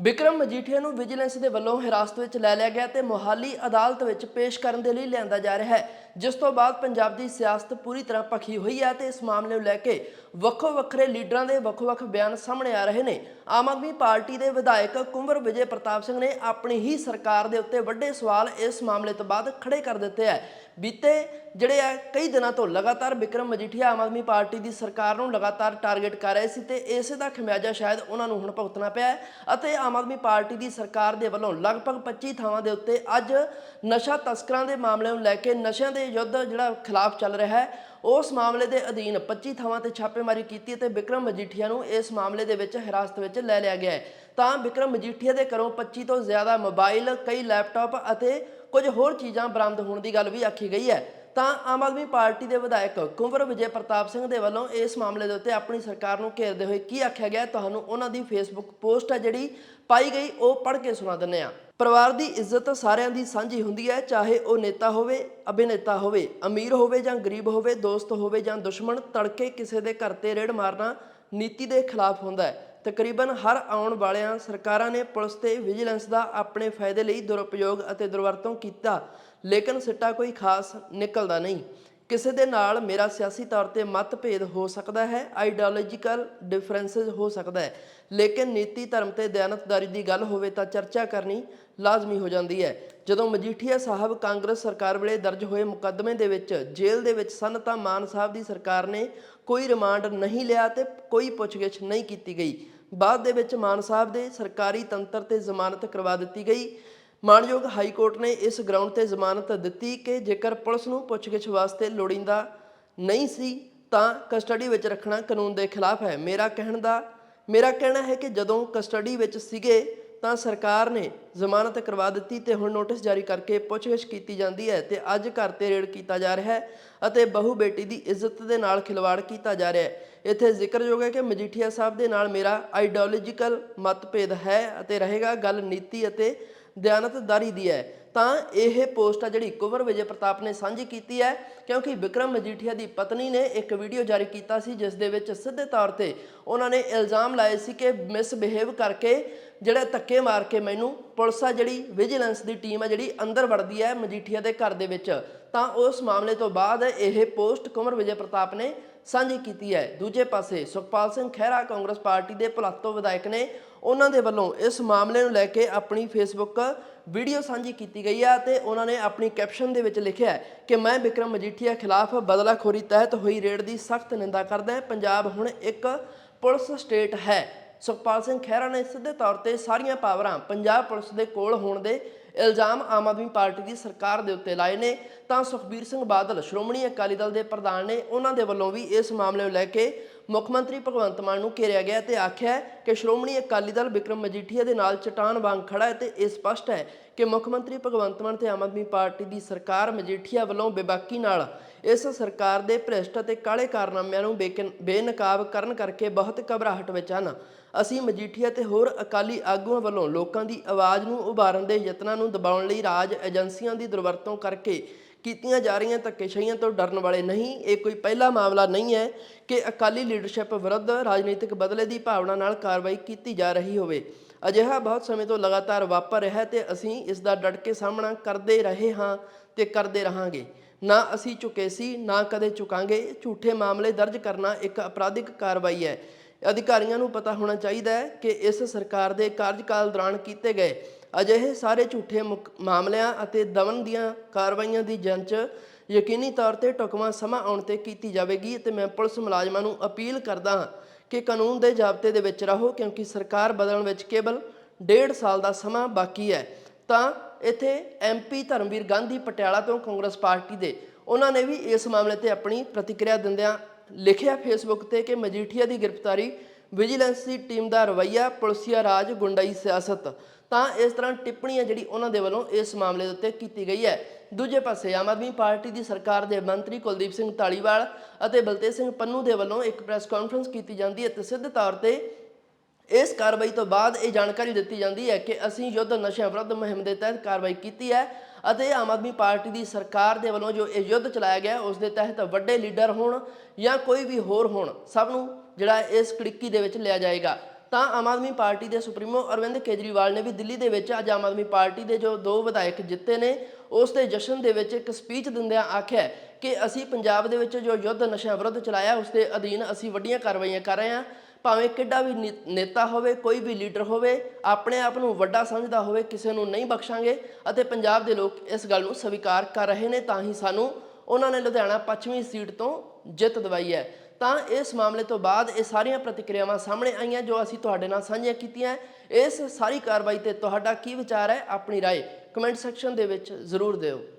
ਵਿਕਰਮ ਮਜੀਠੀਆ ਨੂੰ ਵਿਜੀਲੈਂਸ ਦੇ ਵੱਲੋਂ ਹਿਰਾਸਤ ਵਿੱਚ ਲੈ ਲਿਆ ਗਿਆ ਤੇ ਮੋਹਾਲੀ ਅਦਾਲਤ ਵਿੱਚ ਪੇਸ਼ ਕਰਨ ਦੇ ਲਈ ਲਿਆਂਦਾ ਜਾ ਰਿਹਾ ਹੈ। ਜਿਸ ਤੋਂ ਬਾਅਦ ਪੰਜਾਬ ਦੀ ਸਿਆਸਤ ਪੂਰੀ ਤਰ੍ਹਾਂ ਭਖੀ ਹੋਈ ਹੈ ਤੇ ਇਸ ਮਾਮਲੇ ਨੂੰ ਲੈ ਕੇ ਵੱਖੋ ਵੱਖਰੇ ਲੀਡਰਾਂ ਦੇ ਵੱਖੋ-ਵੱਖ ਬਿਆਨ ਸਾਹਮਣੇ ਆ ਰਹੇ ਨੇ। ਆਮ ਆਦਮੀ ਪਾਰਟੀ ਦੇ ਵਿਧਾਇਕ ਕੁੰਵਰ ਵਿਜੇ ਪ੍ਰਤਾਪ ਸਿੰਘ ਨੇ ਆਪਣੀ ਹੀ ਸਰਕਾਰ ਦੇ ਉੱਤੇ ਵੱਡੇ ਸਵਾਲ ਇਸ ਮਾਮਲੇ ਤੋਂ ਬਾਅਦ ਖੜੇ ਕਰ ਦਿੱਤੇ ਹੈ। ਬੀਤੇ ਜਿਹੜੇ ਆ ਕਈ ਦਿਨਾਂ ਤੋਂ ਲਗਾਤਾਰ ਵਿਕਰਮ ਮਜੀਠੀਆ ਆਮ ਆਦਮੀ ਪਾਰਟੀ ਦੀ ਸਰਕਾਰ ਨੂੰ ਲਗਾਤਾਰ ਟਾਰਗੇਟ ਕਰ ਰਹੇ ਸੀ ਤੇ ਇਸੇ ਦਾ ਖਮਿਆਜਾ ਸ਼ਾਇਦ ਉਹਨਾਂ ਨੂੰ ਹੁਣ ਭੁਗਤਣਾ ਪਿਆ ਅਤੇ ਆਮ ਆਦਮੀ ਪਾਰਟੀ ਦੀ ਸਰਕਾਰ ਦੇ ਵੱਲੋਂ ਲਗਭਗ 25 ਥਾਵਾਂ ਦੇ ਉੱਤੇ ਅੱਜ ਨਸ਼ਾ ਤਸਕਰਾਂ ਦੇ ਮਾਮਲੇ ਨੂੰ ਲੈ ਕੇ ਨਸ਼ਿਆਂ ਦੇ ਯੁੱਧ ਜਿਹੜਾ ਖਿਲਾਫ ਚੱਲ ਰਿਹਾ ਹੈ। ਉਸ ਮਾਮਲੇ ਦੇ ਅਧੀਨ 25 ਥਾਵਾਂ ਤੇ ਛਾਪੇਮਾਰੀ ਕੀਤੀ ਤੇ ਵਿਕਰਮ ਮਜੀਠੀਆ ਨੂੰ ਇਸ ਮਾਮਲੇ ਦੇ ਵਿੱਚ ਹਿਰਾਸਤ ਵਿੱਚ ਲੈ ਲਿਆ ਗਿਆ ਹੈ। ਤਾਂ ਵਿਕਰਮ ਮਜੀਠੀਆ ਦੇ ਘਰੋਂ 25 ਤੋਂ ਜ਼ਿਆਦਾ ਮੋਬਾਈਲ, ਕਈ ਲੈਪਟਾਪ ਅਤੇ ਕੁਝ ਹੋਰ ਚੀਜ਼ਾਂ ਬਰਾਮਦ ਹੋਣ ਦੀ ਗੱਲ ਵੀ ਆਖੀ ਗਈ ਹੈ। ਤਾਂ ਆਮ ਆਦਮੀ ਪਾਰਟੀ ਦੇ ਵਿਧਾਇਕ ਕੁੰਵਰ ਵਿਜੇ ਪ੍ਰਤਾਪ ਸਿੰਘ ਦੇ ਵੱਲੋਂ ਇਸ ਮਾਮਲੇ ਦੇ ਉੱਤੇ ਆਪਣੀ ਸਰਕਾਰ ਨੂੰ ਘੇਰਦੇ ਹੋਏ ਕੀ ਆਖਿਆ ਗਿਆ ਤੁਹਾਨੂੰ ਉਹਨਾਂ ਦੀ ਫੇਸਬੁੱਕ ਪੋਸਟ ਹੈ ਜਿਹੜੀ ਪਾਈ ਗਈ, ਉਹ ਪੜ੍ਹ ਕੇ ਸੁਣਾ ਦਿੰਦੇ ਆ ਪਰਿਵਾਰ ਦੀ ਇੱਜ਼ਤ ਸਾਰਿਆਂ ਦੀ ਸਾਂਝੀ ਹੁੰਦੀ ਹੈ, ਚਾਹੇ ਉਹ ਨੇਤਾ ਹੋਵੇ, ਅਭਿਨੇਤਾ ਹੋਵੇ, ਅਮੀਰ ਹੋਵੇ ਜਾਂ ਗਰੀਬ ਹੋਵੇ, ਦੋਸਤ ਹੋਵੇ ਜਾਂ ਦੁਸ਼ਮਣ, ਤੜਕੇ ਕਿਸੇ ਦੇ ਘਰ ਤੇ ਰੇਡ ਮਾਰਨਾ ਨੀਤੀ ਦੇ ਖਿਲਾਫ ਹੁੰਦਾ ਹੈ। ਤਕਰੀਬਨ ਹਰ ਆਉਣ ਵਾਲਿਆਂ ਸਰਕਾਰਾਂ ਨੇ ਪੁਲਿਸ ਤੇ ਵਿਜੀਲੈਂਸ ਦਾ ਆਪਣੇ ਫਾਇਦੇ ਲਈ ਦੁਰਉਪਯੋਗ ਅਤੇ ਦੁਰਵਰਤੋਂ ਕੀਤਾ। ਲੇਕਿਨ ਸਿੱਟਾ ਕੋਈ ਖਾਸ ਨਿਕਲਦਾ ਨਹੀਂ। ਕਿਸੇ ਦੇ ਨਾਲ ਮੇਰਾ ਸਿਆਸੀ ਤੌਰ ਤੇ ਮਤਭੇਦ ਹੋ ਸਕਦਾ ਹੈ ਆਈਡੀਓਲੋਜੀਕਲ ਡਿਫਰੈਂਸਸ ਹੋ ਸਕਦਾ ਹੈ। ਲੇਕਿਨ ਨੀਤੀ ਧਰਮ ਤੇ ਦਿਆਨਤਦਾਰੀ ਦੀ ਗੱਲ ਹੋਵੇ ਤਾਂ ਚਰਚਾ ਕਰਨੀ ਲਾਜ਼ਮੀ ਹੋ ਜਾਂਦੀ ਹੈ। ਜਦੋਂ ਮਜੀਠੀਆ ਸਾਹਿਬ ਕਾਂਗਰਸ ਸਰਕਾਰ ਵੇਲੇ ਦਰਜ ਹੋਏ ਮੁਕੱਦਮੇ ਦੇ ਵਿੱਚ ਜੇਲ੍ਹ ਦੇ ਵਿੱਚ ਸਨ ਤਾਂ ਮਾਨ ਸਾਹਿਬ ਦੀ ਸਰਕਾਰ ਨੇ ਕੋਈ ਰਿਮਾਂਡ ਨਹੀਂ ਲਿਆ ਤੇ ਕੋਈ ਪੁੱਛਗਿੱਛ ਨਹੀਂ ਕੀਤੀ ਗਈ। ਬਾਅਦ ਦੇ ਵਿੱਚ ਮਾਨ ਸਾਹਿਬ ਦੇ ਸਰਕਾਰੀ ਤੰਤਰ ਤੇ ਜ਼ਮਾਨਤ ਕਰਵਾ ਦਿੱਤੀ ਗਈ। ਮਾਨਯੋਗ ਹਾਈ ਕੋਰਟ ਨੇ ਇਸ ਗਰਾਊਂਡ ਤੇ ਜ਼ਮਾਨਤ ਦਿੱਤੀ ਕਿ ਜੇਕਰ ਪੁਲਿਸ ਨੂੰ ਪੁੱਛਗਿੱਛ ਵਾਸਤੇ ਲੋੜੀਂਦਾ ਨਹੀਂ ਸੀ, ਤਾਂ ਕਸਟਡੀ ਵਿੱਚ ਰੱਖਣਾ ਕਾਨੂੰਨ ਦੇ ਖਿਲਾਫ ਹੈ। ਮੇਰਾ ਕਹਿਣ ਦਾ, ਮੇਰਾ ਕਹਿਣਾ ਹੈ ਕਿ ਜਦੋਂ ਕਸਟਡੀ ਵਿੱਚ ਸੀਗੇ, ਤਾਂ ਸਰਕਾਰ ਨੇ ਜ਼ਮਾਨਤ ਕਰਵਾ ਦਿੱਤੀ ਤੇ ਹੁਣ ਨੋਟਿਸ ਜਾਰੀ ਕਰਕੇ ਪੁੱਛਗਿੱਛ ਕੀਤੀ ਜਾਂਦੀ ਹੈ ਤੇ ਅੱਜ ਘਰ ਤੇ ਰੇਡ ਕੀਤਾ ਜਾ ਰਿਹਾ ਹੈ ਅਤੇ ਬਹੂ ਬੇਟੀ ਦੀ ਇੱਜ਼ਤ ਦੇ ਨਾਲ ਖਿਲਵਾੜ ਕੀਤਾ ਜਾ ਰਿਹਾ ਹੈ। ਇੱਥੇ ਜ਼ਿਕਰਯੋਗ ਹੈ ਕਿ ਮਜੀਠੀਆ ਸਾਹਿਬ ਦੇ ਨਾਲ ਮੇਰਾ ਆਈਡੀਓਲੋਜੀਕਲ ਮਤਭੇਦ ਹੈ ਅਤੇ ਰਹੇਗਾ। ਗੱਲ ਨੀਤੀ ਅਤੇ ਦਿਆਨਤਦਾਰੀ ਦੀ ਹੈ। ਤਾਂ ਇਹ ਪੋਸਟ ਆ ਜਿਹੜੀ ਕੁਵਰ ਵਿਜੇ ਪ੍ਰਤਾਪ ਨੇ ਸਾਂਝੀ ਕੀਤੀ ਹੈ, ਕਿਉਂਕਿ ਵਿਕਰਮ ਮਜੀਠੀਆ ਦੀ ਪਤਨੀ ਨੇ ਇੱਕ ਵੀਡੀਓ ਜਾਰੀ ਕੀਤਾ ਸੀ, ਜਿਸ ਦੇ ਵਿੱਚ ਸਿੱਧੇ ਤੌਰ ਤੇ ਉਹਨਾਂ ਨੇ ਇਲਜ਼ਾਮ ਲਾਏ ਸੀ ਕਿ ਮਿਸਬਿਹੇਵ ਕਰਕੇ ਜਿਹੜਾ ਧੱਕੇ ਮਾਰ ਕੇ ਮੈਨੂੰ ਪੁਲਿਸ ਆ ਜਿਹੜੀ ਵਿਜੀਲੈਂਸ ਦੀ ਟੀਮ ਆ ਜਿਹੜੀ ਅੰਦਰ ਵੜਦੀ ਹੈ ਮਜੀਠੀਆ ਦੇ ਘਰ ਦੇ ਵਿੱਚ। ਤਾਂ ਉਸ ਮਾਮਲੇ ਤੋਂ ਬਾਅਦ ਇਹ ਪੋਸਟ ਕੁਮਰ ਵਿਜੇ ਪ੍ਰਤਾਪ ਨੇ ਸਾਂਝੀ ਕੀਤੀ ਹੈ। ਦੂਜੇ ਪਾਸੇ ਸੁਖਪਾਲ ਸਿੰਘ ਖਹਿਰਾ ਕਾਂਗਰਸ ਪਾਰਟੀ ਦੇ ਭਲਾਤੋ ਵਿਧਾਇਕ ਨੇ ਉਹਨਾਂ ਦੇ ਵੱਲੋਂ ਇਸ ਮਾਮਲੇ ਨੂੰ ਲੈ ਕੇ ਆਪਣੀ ਫੇਸਬੁੱਕ ਵੀਡੀਓ ਸਾਂਝੀ ਕੀਤੀ ਗਈ ਹੈ ਤੇ ਉਹਨਾਂ ਨੇ ਆਪਣੀ ਕੈਪਸ਼ਨ ਦੇ ਵਿੱਚ ਲਿਖਿਆ ਹੈ ਕਿ ਮੈਂ ਵਿਕਰਮ ਮਜੀਠੀਆ ਖਿਲਾਫ ਬਦਲਾਖੋਰੀ ਤਹਿਤ ਹੋਈ ਰੇਡ ਦੀ ਸਖਤ ਨਿੰਦਾ ਕਰਦਾ ਹਾਂ। ਪੰਜਾਬ ਹੁਣ ਇੱਕ ਪੁਲਿਸ ਸਟੇਟ ਹੈ। ਸੁਖਪਾਲ ਸਿੰਘ ਖਹਿਰਾ ਨੇ ਸਿੱਧੇ ਤੌਰ ਤੇ ਸਾਰੀਆਂ ਪਾਵਰਾਂ ਪੰਜਾਬ ਪੁਲਿਸ ਦੇ ਕੋਲ ਹੋਣ ਦੇ ਇਲਜ਼ਾਮ ਆਮ ਆਦਮੀ ਪਾਰਟੀ ਦੀ ਸਰਕਾਰ ਦੇ ਉੱਤੇ ਲਾਏ ਨੇ, ਤਾਂ ਸੁਖਬੀਰ ਸਿੰਘ ਬਾਦਲ, ਸ਼੍ਰੋਮਣੀ ਅਕਾਲੀ ਦਲ ਦੇ ਪ੍ਰਧਾਨ ਨੇ ਉਹਨਾਂ ਦੇ ਵੱਲੋਂ ਵੀ ਇਸ ਮਾਮਲੇ ਨੂੰ ਲੈ ਕੇ ਮੁੱਖ ਮੰਤਰੀ ਭਗਵੰਤ ਮਾਨ ਨੂੰ ਘੇਰਿਆ ਗਿਆ ਤੇ ਆਖਿਆ ਕਿ ਸ਼੍ਰੋਮਣੀ ਅਕਾਲੀ ਦਲ ਵਿਕਰਮ ਮਜੀਠੀਆ ਦੇ ਨਾਲ ਚਟਾਨ ਵਾਂਗ ਖੜਾ ਹੈ ਤੇ ਇਹ ਸਪਸ਼ਟ ਹੈ ਕਿ ਮੁੱਖ ਮੰਤਰੀ ਭਗਵੰਤ ਮਾਨ ਤੇ ਆਮ ਆਦਮੀ ਪਾਰਟੀ ਦੀ ਸਰਕਾਰ ਮਜੀਠੀਆ ਵੱਲੋਂ ਬੇਬਾਕੀ ਨਾਲ ਇਸ ਸਰਕਾਰ ਦੇ ਭ੍ਰਿਸ਼ਟ ਅਤੇ ਕਾਲੇ ਕਾਰਨਾਮਿਆਂ ਨੂੰ ਬੇਕਨ- ਬੇਨਕਾਬ ਕਰਨ ਕਰਕੇ ਬਹੁਤ ਘਬਰਾਹਟ ਵਿੱਚ ਹਨ। ਅਸੀਂ ਮਜੀਠੀਆ ਤੇ ਹੋਰ ਅਕਾਲੀ ਆਗੂਆਂ ਵੱਲੋਂ ਲੋਕਾਂ ਦੀ ਆਵਾਜ਼ ਨੂੰ ਉਭਾਰਨ ਦੇ ਯਤਨਾਂ ਨੂੰ ਦਬਾਉਣ ਲਈ ਰਾਜ ਏਜੰਸੀਆਂ ਦੀ ਦੁਰਵਰਤੋਂ ਕਰਕੇ ਕੀਤੀਆਂ ਜਾ ਰਹੀਆਂ ਧੱਕੇਸ਼ਾਹੀਆਂ ਤੋਂ ਡਰਨ ਵਾਲੇ ਨਹੀਂ। ਇਹ ਕੋਈ ਪਹਿਲਾ ਮਾਮਲਾ ਨਹੀਂ ਹੈ ਕਿ ਅਕਾਲੀ ਲੀਡਰਸ਼ਿਪ ਵਿਰੁੱਧ ਰਾਜਨੀਤਿਕ ਬਦਲੇ ਦੀ ਭਾਵਨਾ ਨਾਲ ਕਾਰਵਾਈ ਕੀਤੀ ਜਾ ਰਹੀ ਹੋਵੇ। ਅਜਿਹਾ ਬਹੁਤ ਸਮੇਂ ਤੋਂ ਲਗਾਤਾਰ ਵਾਪਰ ਰਿਹਾ ਹੈ ਤੇ ਅਸੀਂ ਇਸ ਦਾ ਡਟ ਕੇ ਸਾਹਮਣਾ ਕਰਦੇ ਰਹੇ ਹਾਂ ਤੇ ਕਰਦੇ ਰਹਾਂਗੇ। ਨਾ ਅਸੀਂ ਝੁਕੇ ਸੀ, ਨਾ ਕਦੇ ਝੁਕਾਂਗੇ। ਝੂਠੇ ਮਾਮਲੇ ਦਰਜ ਕਰਨਾ ਇੱਕ ਅਪਰਾਧਿਕ ਕਾਰਵਾਈ ਹੈ। ਅਧਿਕਾਰੀਆਂ ਨੂੰ ਪਤਾ ਹੋਣਾ ਚਾਹੀਦਾ ਹੈ ਕਿ ਇਸ ਸਰਕਾਰ ਦੇ ਕਾਰਜਕਾਲ ਦੌਰਾਨ ਕੀਤੇ ਗਏ ਅਜਿਹੇ ਸਾਰੇ ਝੂਠੇ ਮੁਕ- ਮਾਮਲਿਆਂ ਅਤੇ ਦਮਨ ਦੀਆਂ ਕਾਰਵਾਈਆਂ ਦੀ ਜਾਂਚ ਯਕੀਨੀ ਤੌਰ ਤੇ ਟੁਕਵਾਂ ਸਮਾਂ ਆਉਣ ਤੇ ਕੀਤੀ ਜਾਵੇਗੀ ਤੇ ਮੈਂ ਪੁਲਿਸ ਮੁਲਾਜ਼ਮਾਂ ਨੂੰ ਅਪੀਲ ਕਰਦਾ ਹਾਂ ਕਿ ਕਾਨੂੰਨ ਦੇ ਜ਼ਾਬਤੇ ਦੇ ਵਿੱਚ ਰਹੋ ਕਿਉਂਕਿ ਸਰਕਾਰ ਬਦਲਣ ਵਿੱਚ ਕੇਵਲ ਡੇਢ ਸਾਲ ਦਾ ਸਮਾਂ ਬਾਕੀ ਹੈ। ਤਾਂ ਇੱਥੇ ਐਮਪੀ ਧਰਮਵੀਰ ਗਾਂਧੀ ਪਟਿਆਲਾ ਤੋਂ ਕਾਂਗਰਸ ਪਾਰਟੀ ਦੇ ਉਹਨਾਂ ਨੇ ਵੀ ਇਸ ਮਾਮਲੇ ਤੇ ਆਪਣੀ ਪ੍ਰਤੀਕਿਰਿਆ ਦਿੰਦਿਆਂ ਲਿਖਿਆ ਫੇਸਬੁੱਕ ਤੇ ਕਿ ਮਜੀਠੀਆ ਦੀ ਗ੍ਰਿਫਤਾਰੀ ਵਿਜੀਲੈਂਸ ਦੀ ਟੀਮ ਦਾ ਰਵੱਈਆ ਪੁਲਸੀਆ ਰਾਜ ਗੁੰਡਾਈ ਸਿਆਸਤ ਤਾਂ ਇਸ ਤਰ੍ਹਾਂ ਟਿੱਪਣੀ ਹੈ ਜਿਹੜੀ ਉਹਨਾਂ ਦੇ ਵੱਲੋਂ ਇਸ ਮਾਮਲੇ ਦੇ ਉੱਤੇ ਕੀਤੀ ਗਈ ਹੈ। ਦੂਜੇ ਪਾਸੇ ਆਮ ਆਦਮੀ ਪਾਰਟੀ ਦੀ ਸਰਕਾਰ ਦੇ ਮੰਤਰੀ ਕੁਲਦੀਪ ਸਿੰਘ ਢਾਲੀਵਾਲ ਅਤੇ ਬਲਤੇਜ ਸਿੰਘ ਪੰਨੂ ਦੇ ਵੱਲੋਂ ਇੱਕ ਪ੍ਰੈਸ ਕਾਨਫਰੰਸ ਕੀਤੀ ਜਾਂਦੀ ਹੈ ਤੇ ਸਿੱਧੇ ਤੌਰ ਤੇ ਇਸ ਕਾਰਵਾਈ ਤੋਂ ਬਾਅਦ ਇਹ ਜਾਣਕਾਰੀ ਦਿੱਤੀ ਜਾਂਦੀ ਹੈ ਕਿ ਅਸੀਂ ਯੁੱਧ ਨਸ਼ਿਆਂ ਵਿਰੁੱਧ ਮੁਹਿੰਮ ਦੇ ਤਹਿਤ ਕਾਰਵਾਈ ਕੀਤੀ ਹੈ ਅਤੇ ਆਮ ਆਦਮੀ ਪਾਰਟੀ ਦੀ ਸਰਕਾਰ ਦੇ ਵੱਲੋਂ ਜੋ ਇਹ ਯੁੱਧ ਚਲਾਇਆ ਗਿਆ, ਉਸ ਦੇ ਤਹਿਤ ਵੱਡੇ ਲੀਡਰ ਹੋਣ ਜਾਂ ਕੋਈ ਵੀ ਹੋਰ ਹੋਣ, ਸਭ ਨੂੰ ਜਿਹੜਾ ਇਸ ਕੜਿੱਕੀ ਦੇ ਵਿੱਚ ਲਿਆ ਜਾਏਗਾ। ਤਾਂ ਆਮ ਆਦਮੀ ਪਾਰਟੀ ਦੇ ਸੁਪਰੀਮੋ ਅਰਵਿੰਦ ਕੇਜਰੀਵਾਲ ਨੇ ਵੀ ਦਿੱਲੀ ਦੇ ਵਿੱਚ ਅੱਜ ਆਮ ਆਦਮੀ ਪਾਰਟੀ ਦੇ ਜੋ ਦੋ ਵਿਧਾਇਕ ਜਿੱਤੇ ਨੇ, ਉਸ ਦੇ ਜਸ਼ਨ ਦੇ ਵਿੱਚ ਇੱਕ ਸਪੀਚ ਦਿੰਦਿਆਂ ਆਖਿਆ ਕਿ ਅਸੀਂ ਪੰਜਾਬ ਦੇ ਵਿੱਚ ਜੋ ਯੁੱਧ ਨਸ਼ਿਆਂ ਵਿਰੁੱਧ ਚਲਾਇਆ, ਉਸ ਦੇ ਅਧੀਨ ਅਸੀਂ ਵੱਡੀਆਂ ਕਾਰਵਾਈਆਂ ਕਰ ਰਹੇ ਹਾਂ। ਭਾਵੇਂ ਕਿੱਡਾ ਵੀ ਨੇ- ਨੇਤਾ ਹੋਵੇ, ਕੋਈ ਵੀ ਲੀਡਰ ਹੋਵੇ, ਆਪਣੇ ਆਪ ਨੂੰ ਵੱਡਾ ਸਮਝਦਾ ਹੋਵੇ, ਕਿਸੇ ਨੂੰ ਨਹੀਂ ਬਖਸ਼ਾਂਗੇ ਅਤੇ ਪੰਜਾਬ ਦੇ ਲੋਕ ਇਸ ਗੱਲ ਨੂੰ ਸਵੀਕਾਰ ਕਰ ਰਹੇ ਨੇ, ਤਾਂ ਹੀ ਸਾਨੂੰ ਉਹਨਾਂ ਨੇ ਲੁਧਿਆਣਾ ਪੱਛਮੀ ਸੀਟ ਤੋਂ ਜਿੱਤ ਦਿਵਾਈ ਹੈ। ਤਾਂ ਇਸ ਮਾਮਲੇ ਤੋਂ ਬਾਅਦ ਇਹ ਸਾਰੀਆਂ ਪ੍ਰਤੀਕਿਰਿਆਵਾਂ ਸਾਹਮਣੇ ਆਈਆਂ ਜੋ ਅਸੀਂ ਤੁਹਾਡੇ ਨਾਲ ਸਾਂਝੀਆਂ ਕੀਤੀਆਂ ਇਸ ਸਾਰੀ ਕਾਰਵਾਈ ਤੇ ਤੁਹਾਡਾ ਕੀ ਵਿਚਾਰ ਹੈ ਆਪਣੀ رائے ਕਮੈਂਟ ਸੈਕਸ਼ਨ ਦੇ ਵਿੱਚ ਜ਼ਰੂਰ ਦਿਓ